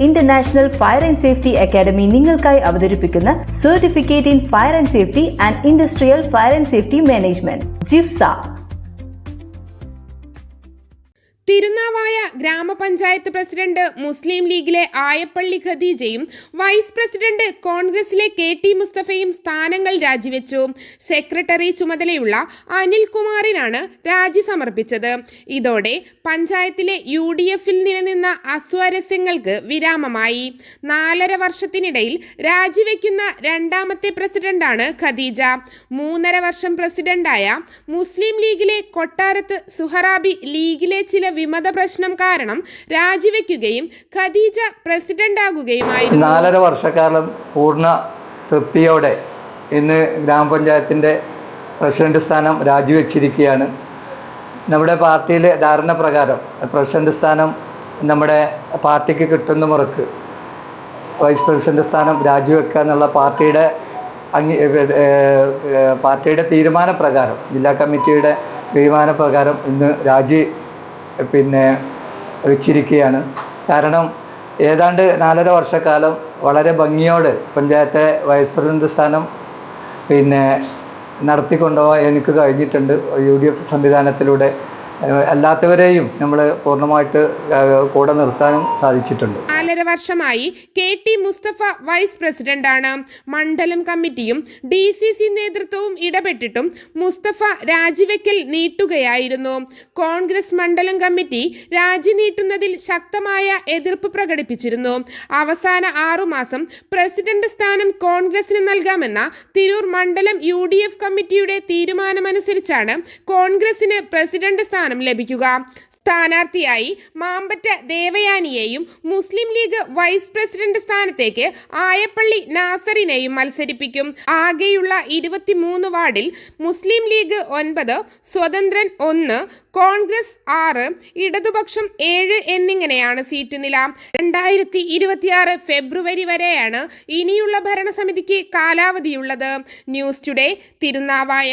International fire and safety academy നിങ്ങൾക്കായി അവതരിപ്പിക്കുന്ന certificate in fire and safety and industrial fire and safety management ജിഫ്സ Thirunavaya ഗ്രാമപഞ്ചായത്ത് president മുസ്ലിം ലീഗിലെ ആയപ്പള്ളി ഖദീജയും vice president കോൺഗ്രസിലെ K T മുസ്തഫയും സ്ഥാനങ്ങൾ രാജിവെച്ചു. സെക്രട്ടറി ചുമതലയുള്ള അനിൽകുമാറിനാണ് രാജി സമർപ്പിച്ചത്. ഇതോടെ പഞ്ചായത്തിലെ യു ഡി എഫിൽ നിലനിന്ന അസ്വാരസ്യങ്ങൾക്ക് വിരാമമായി. നാലര വർഷത്തിനിടയിൽ രാജിവെക്കുന്ന രണ്ടാമത്തെ പ്രസിഡന്റാണ് ഖദീജ. മൂന്നര വർഷം പ്രസിഡന്റായ മുസ്ലിം ലീഗിലെ കൊട്ടാരത്ത് സുഹറാബി ലീഗിലെ ചില വിമത പ്രശ്നം കാരണം രാജിവെക്കുകയും ഖദീജ പ്രസിഡന്റ് പ്രസിഡന്റാകുകയുമായിരുന്നു. നാലര വർഷക്കാലം പൂർണ തൃപ്തിയോടെ ഇന്ന് ഗ്രാമപഞ്ചായത്തിന്റെ പ്രസിഡന്റ് സ്ഥാനം രാജിവെച്ചിരിക്കുകയാണ്. നമ്മുടെ പാർട്ടിയിലെ ധാരണ പ്രകാരം പ്രസിഡന്റ് സ്ഥാനം നമ്മുടെ പാർട്ടിക്ക് കിട്ടുന്ന മുറക്ക് വൈസ് പ്രസിഡന്റ് സ്ഥാനം രാജിവെക്കുക എന്നുള്ള പാർട്ടിയുടെ അംഗീ പാർട്ടിയുടെ തീരുമാനപ്രകാരം ജില്ലാ കമ്മിറ്റിയുടെ തീരുമാനപ്രകാരം ഇന്ന് രാജി പിന്നെ വെച്ചിരിക്കുകയാണ്. കാരണം ഏതാണ്ട് നാലര വർഷക്കാലം വളരെ ഭംഗിയോട് പഞ്ചായത്തെ വൈസ് പ്രസിഡന്റ് സ്ഥാനം പിന്നെ നടത്തിക്കൊണ്ടുപോകാൻ എനിക്ക് കഴിഞ്ഞിട്ടുണ്ട്. യു ഡി എഫ് സംവിധാനത്തിലൂടെ. അല്ലാത്തവരെയും നമ്മൾ പൂർണമായിട്ട് കൂടെ നിർത്താനും സാധിച്ചിട്ടുണ്ട്. നാലര വർഷമായി കെ ടി മുസ്തഫ വൈസ് പ്രസിഡന്റാണ്. മണ്ഡലം കമ്മിറ്റിയും ഡി സി സി നേതൃത്വവും ഇടപെട്ടിട്ടും മുസ്തഫ രാജിവെക്കൽ നീട്ടുകയായിരുന്നു. കോൺഗ്രസ് മണ്ഡലം കമ്മിറ്റി രാജി നീട്ടുന്നതിൽ ശക്തമായ എതിർപ്പ് പ്രകടിപ്പിച്ചിരുന്നു. അവസാന ആറുമാസം പ്രസിഡന്റ് സ്ഥാനം കോൺഗ്രസിന് നൽകാമെന്ന തിരൂർ മണ്ഡലം യു ഡി എഫ് കമ്മിറ്റിയുടെ തീരുമാനമനുസരിച്ചാണ് കോൺഗ്രസിന് പ്രസിഡന്റ് സ്ഥാനം ലഭിക്കുക. സ്ഥാനാർത്ഥിയായി മാമ്പറ്റ ദേവയാനിയെയും മുസ്ലിം ലീഗ് വൈസ് പ്രസിഡന്റ് സ്ഥാനത്തേക്ക് ആയപ്പള്ളി നാസറിനെയും മത്സരിപ്പിക്കും. ആകെയുള്ള ഇരുപത്തിമൂന്ന് വാർഡിൽ മുസ്ലിം ലീഗ് ഒൻപത് സ്വതന്ത്രൻ ഒന്ന് കോൺഗ്രസ് ആറ് ഇടതുപക്ഷം ഏഴ് എന്നിങ്ങനെയാണ് സീറ്റ് നില. രണ്ടായിരത്തി ഇരുപത്തിയാറ് ഫെബ്രുവരി വരെയാണ് ഇനിയുള്ള ഭരണസമിതിക്ക് കാലാവധിയുള്ളത്. News today Tirunavaya.